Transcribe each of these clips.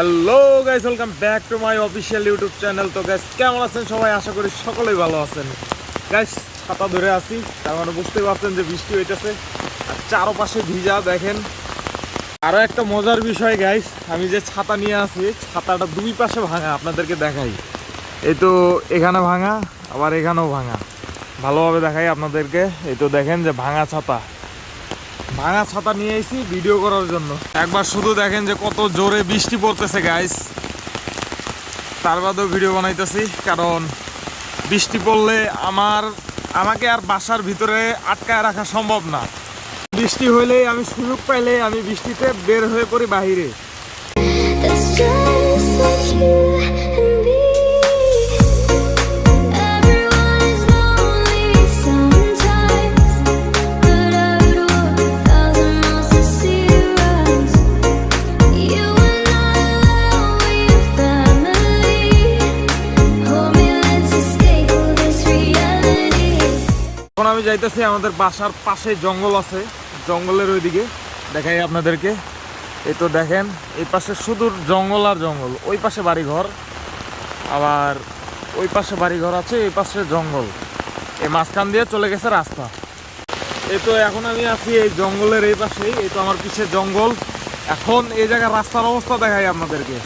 Hello guys welcome back to my official YouTube channel তো guys কেমন আছেন সবাই? আশা করি সকলেই ভালো আছেন। গাইস ছাতা ধরে আছি। তার মানে বুঝতেই পারছেন যে বৃষ্টি হইতেছে। আর চারপাশে ভিজা, দেখেন। আরও একটা মজার বিষয় গাইস আমি যে ছাতা নিয়ে আছি, ছাতাটা দুই পাশে ভাঙা, আপনাদেরকে দেখাই। এই তো এখানে ভাঙা, আবার এখানেও ভাঙা। ভালোভাবে দেখাই আপনাদেরকে। এই তো দেখেন যে ভাঙা ছাতা। ভাঙা ছাতা নিয়ে এসেছি ভিডিও করার জন্য। একবার শুধু দেখেন যে কত জোরে বৃষ্টি পড়তেছে গাইস তার বাদেও ভিডিও বানাইতেছি, কারণ বৃষ্টি পড়লে আমার, আমাকে আর বাসার ভিতরে আটকায় রাখা সম্ভব না। বৃষ্টি হইলেই আমি সুযোগ পাইলে আমি বৃষ্টিতে বের হয়ে পড়ি বাহিরে। এখন আমি যাইতেছি, আমাদের বাসার পাশে জঙ্গল আছে। জঙ্গলের ওইদিকে। দেখাই আপনাদেরকে। এই তো দেখেন, এই পাশে শুধু জঙ্গল আর জঙ্গল। ওই পাশে বাড়িঘর, আবার ওই পাশে বাড়িঘর আছে, এই পাশে জঙ্গল। এই মাঝখান দিয়ে চলে গেছে রাস্তা। এই তো এখন আমি আছি এই জঙ্গলের এই পাশেই। এই তো আমার পিছে জঙ্গল। এখন এই জায়গার রাস্তার অবস্থা দেখাই আপনাদেরকে।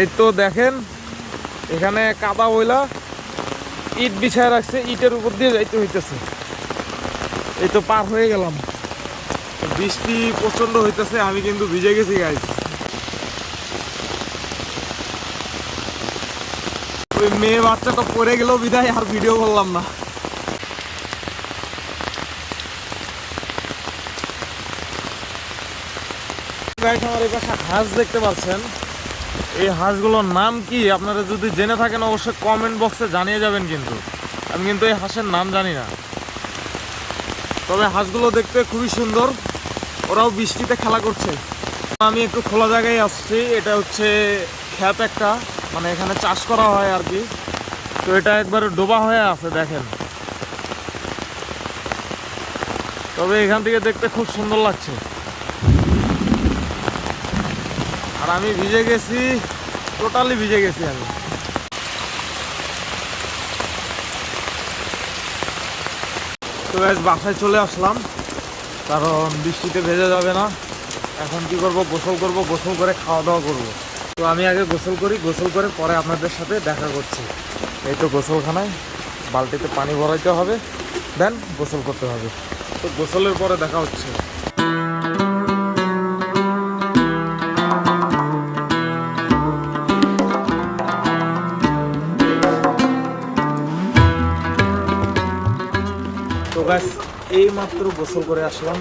এই তো দেখেন, এখানে কাদা বইলা ইট বিছায় রাখছে, ইটের উপর দিয়ে যাইতে হইতেছে। এই তো পার হয়ে গেলাম। বৃষ্টি প্রচণ্ড হইতেছে, আমি কিন্তু ভিজে গেছি গাইজ ওই মেয়ে বাচ্চাটা পড়ে গেল বিদায়, আর ভিডিও করলাম না। আমার এই পাশে হাঁস দেখতে পাচ্ছেন। এই হাঁসগুলোর নাম কি? আপনারা যদি জেনে থাকেন, অবশ্যই কমেন্ট বক্সে জানিয়ে যাবেন কিন্তু। আমি কিন্তু এই হাঁসের নাম জানি না। তবে হাঁসগুলো দেখতে খুবই সুন্দর। ওরাও বৃষ্টিতে খেলা করছে। আমি একটু খোলা জায়গায় আসছি। এটা হচ্ছে খ্যাত একটা। মানে এখানে চাষ করা হয় আর কি। তো এটা একবার ডোবা হয়ে আছে, দেখেন। তবে এখান থেকে দেখতে খুব সুন্দর লাগছে। আর আমি ভিজে গেছি টোটালি ভিজে গেছি আমি। তো গাইজ বাসায় চলে আসলাম, কারণ বৃষ্টিতে ভেজে যাবে না। এখন কি করব, গোসল করব, গোসল করে খাওয়া দাওয়া করব। তো আমি আগে গোসল করি, গোসল করে পরে আপনাদের সাথে দেখা করছি। এই তো গোসলখানায়, বালতিতে পানি ভরাইতে হবে, দেন গোসল করতে হবে। তো গোসলের পরে দেখা হচ্ছে। তো গাছ এই মাত্র গোসল করে আসলাম।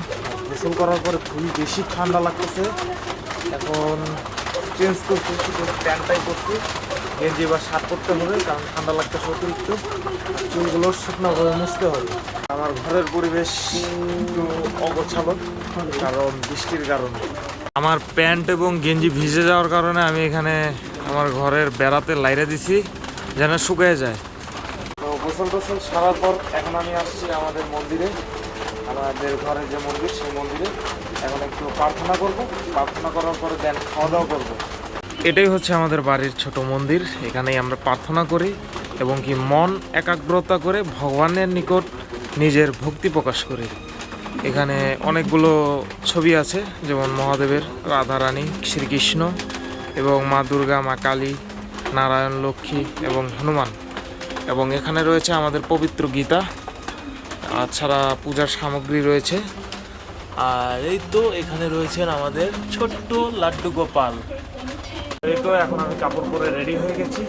গোসল করার পরে খুবই বেশি ঠান্ডা লাগতেছে। এখন চেঞ্জ করছি, শুধু প্যান্টটাই করছি গেঞ্জি বা শার্ট করতে হবে, কারণ ঠান্ডা লাগতেছে অতিরিক্ত। চুলগুলো শুকনোভাবে মুছতে হবে। আমার ঘরের পরিবেশ একটু অগোছালো, কারণ বৃষ্টির কারণে। আমার প্যান্ট এবং গেঞ্জি ভিজে যাওয়ার কারণে আমি এখানে আমার ঘরের বেড়াতে লাইরে দিছি, যেন শুকিয়ে যায়। গোসল টোসল সারার পর এখন আমি আসছি আমাদের মন্দিরে আমাদের ঘরের যে মন্দির সেই মন্দিরে এখন একটু প্রার্থনা করব প্রার্থনা করার পরে দেন খাওয়া দাওয়া করব এটাই হচ্ছে আমাদের বাড়ির ছোট মন্দির এখানেই আমরা প্রার্থনা করি এবং কি মন একাগ্রতা করে ভগবানের নিকট নিজের ভক্তি প্রকাশ করি এখানে অনেকগুলো ছবি আছে যেমন মহাদেবের রাধারানী শ্রীকৃষ্ণ এবং মা দুর্গা মা কালী নারায়ণ লক্ষ্মী এবং হনুমান এবং এখানে রয়েছে আমাদের পবিত্র গীতা আর ছাড়া পূজার সামগ্রী রয়েছে আর এই তো এখানে রয়েছেন আমাদের ছোট্ট লাড্ডু গোপাল এই তো এখন আমি কাপড় পরে রেডি হয়ে গেছি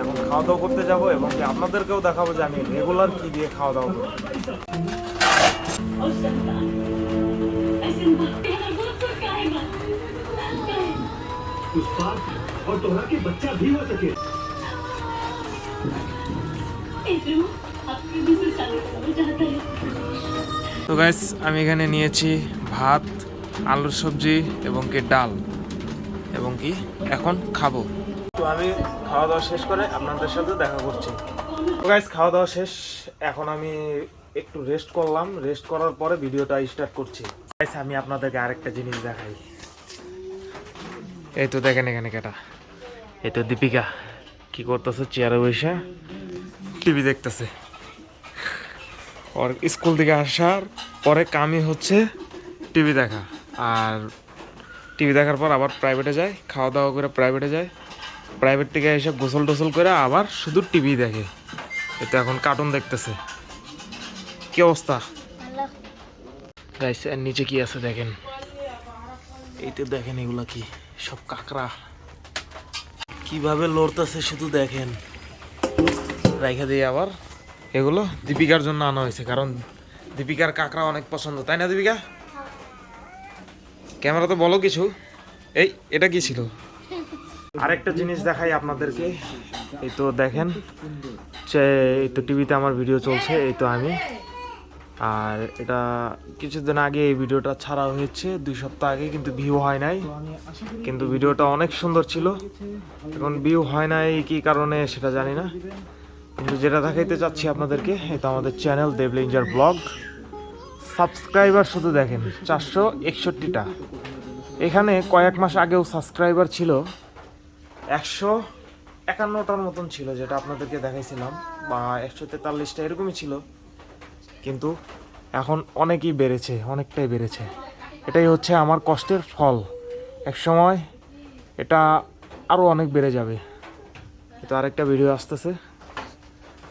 এখন খাওয়া দাওয়া করতে যাব এবং কি আপনাদেরকেও দেখাবো যে আমি রেগুলার কি দিয়ে খাওয়া দাওয়া করি उस पार और तोहरा के बच्चा भी हो सके তো গাইস আমি এখানে নিয়েছি ভাত আলুর সবজি এবং কি ডাল এবং কি এখন খাব। তো আমি খাওয়া দাওয়া শেষ করে আপনাদের সাথে দেখা করছি। তো গাইস খাওয়া দাওয়া শেষ। এখন আমি একটু রেস্ট করলাম। রেস্ট করার পরে ভিডিওটা স্টার্ট করছি। গাইস আমি আপনাদেরকে আরেকটা জিনিস দেখাই। এই তো দেখেন এখানে কেটা। এই তো দীপিকা কি করতেছে? চেয়ারে বসে। টিভি দেখতেছে। ওর স্কুল থেকে আসার পরে কামই হচ্ছে টিভি দেখা। আর টিভি দেখার পর আবার প্রাইভেটে যায় খাওয়া দাওয়া করে প্রাইভেটে যায়। প্রাইভেট থেকে এসে গোসল টোসল করে আবার শুধু টিভি দেখে। এটা এখন কার্টুন দেখতেছে। কি অবস্থা? গাইস এর নিচে কি আছে দেখেন? এইটা দেখেন এগুলা কি? সব কাকড়া। কীভাবে লড়তেছে শুধু দেখেন। রাইখা দিয়ে আবার এগুলো? দীপিকার জন্য আনা হয়েছে, কারণ দীপিকার কাকড়া অনেক পছন্দ, তাই না দীপিকা? ক্যামেরা তো বলো কিছু। এই, এটা কি ছিল? আরেকটা জিনিস দেখাই আপনাদেরকে। এই তো দেখেন এই তো টিভিতে আমার ভিডিও চলছে, এই তো আমি। আর এটা কিছুদিন আগে এই ভিডিওটা ছাড়া হয়েছে, দুই সপ্তাহ আগে, কিন্তু ভিউ হয় নাই। কিন্তু ভিডিওটা অনেক সুন্দর ছিল। এখন ভিউ হয় নাই কি কারণে সেটা জানি না। কিন্তু যেটা দেখাইতে চাচ্ছি আপনাদেরকে, এটা আমাদের চ্যানেল দেবলিঞ্জার ব্লগ সাবস্ক্রাইবার শুধু দেখেন, চারশো একষট্টিটা। এখানে কয়েক মাস আগেও সাবস্ক্রাইবার ছিল, একশো একান্নটার মতন ছিল যেটা আপনাদেরকে দেখাইছিলাম, বা একশো তেতাল্লিশটা এরকমই ছিল। কিন্তু এখন অনেকই বেড়েছে, অনেকটাই বেড়েছে। এটাই হচ্ছে আমার কষ্টের ফল। এক সময় এটা আরও অনেক বেড়ে যাবে। তো আরেকটা ভিডিও আসতেছে।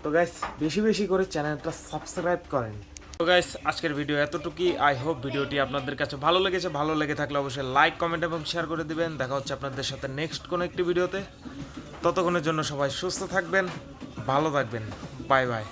তো গাইস বেশি বেশি করে চ্যানেলটা সাবস্ক্রাইব করেন। তো গাইস আজকের ভিডিও এতটুকুই। আই হোপ ভিডিওটি আপনাদের কাছে ভালো লেগেছে। ভালো লেগে থাকলে অবশ্যই লাইক কমেন্ট এবং শেয়ার করে দিবেন। দেখা হচ্ছে আপনাদের সাথে নেক্সট কোনো একটি ভিডিওতে ততক্ষণের জন্য সবাই সুস্থ থাকবেন, ভালো থাকবেন। Bye bye